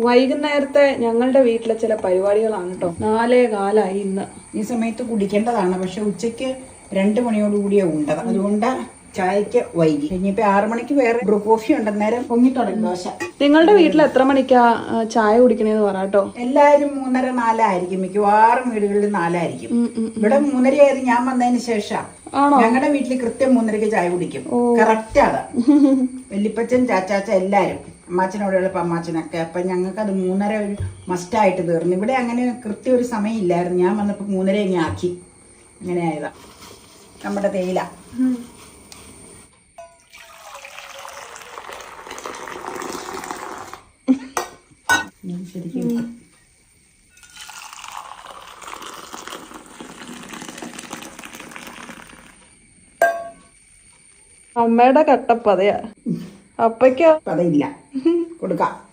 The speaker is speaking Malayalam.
വൈകുന്നേരത്തെ ഞങ്ങളുടെ വീട്ടിലെ ചില പരിപാടികളാണ് കേട്ടോ നാലേ കാലായി ഇന്ന്. ഈ സമയത്ത് കുടിക്കേണ്ടതാണ്. പക്ഷെ ഉച്ചയ്ക്ക് രണ്ട് മണിയോടുകൂടിയേ ഉണ്ടത്. അതുകൊണ്ട് ചായക്ക് വൈകി. ഇനിയിപ്പോ ആറു മണിക്ക് വേറെ ബ്രൂ കോഫി ഉണ്ട്. അന്നേരം പൊങ്ങി തുടങ്ങി ദോശ. നിങ്ങളുടെ വീട്ടിൽ എത്ര മണിക്കാ ചായ കുടിക്കണേന്ന് പറഞ്ഞോ കേട്ടോ എല്ലാരും മൂന്നര നാലായിരിക്കും. മിക്കവാറും വീടുകളിൽ നാലായിരിക്കും. ഇവിടെ മൂന്നര ആയത് ഞാൻ വന്നതിന് ശേഷം? ഞങ്ങളുടെ വീട്ടിൽ കൃത്യം മൂന്നരക്ക് ചായ കുടിക്കും. കറക്റ്റ് അതാ വല്യപ്പച്ചൻ ചാച്ചാച്ച എല്ലാരും. അമ്മാച്ചനോടെയുള്ള അമ്മാച്ചനൊക്കെ. അപ്പം ഞങ്ങൾക്ക് അത് മൂന്നര ഒരു മസ്റ്റായിട്ട് തീർന്നു. ഇവിടെ അങ്ങനെ കൃത്യ ഒരു സമയം ഇല്ലായിരുന്നു ഞാൻ വന്നപ്പോൾ മൂന്നര ഇങ്ങനെ ആക്കി. അങ്ങനെ ആയതാ. നമ്മുടെ തേയില. അമ്മയുടെ കട്ടപ്പതയാ. അപ്പയ്ക്കോ? പതയില്ല കൊടുക്കാം.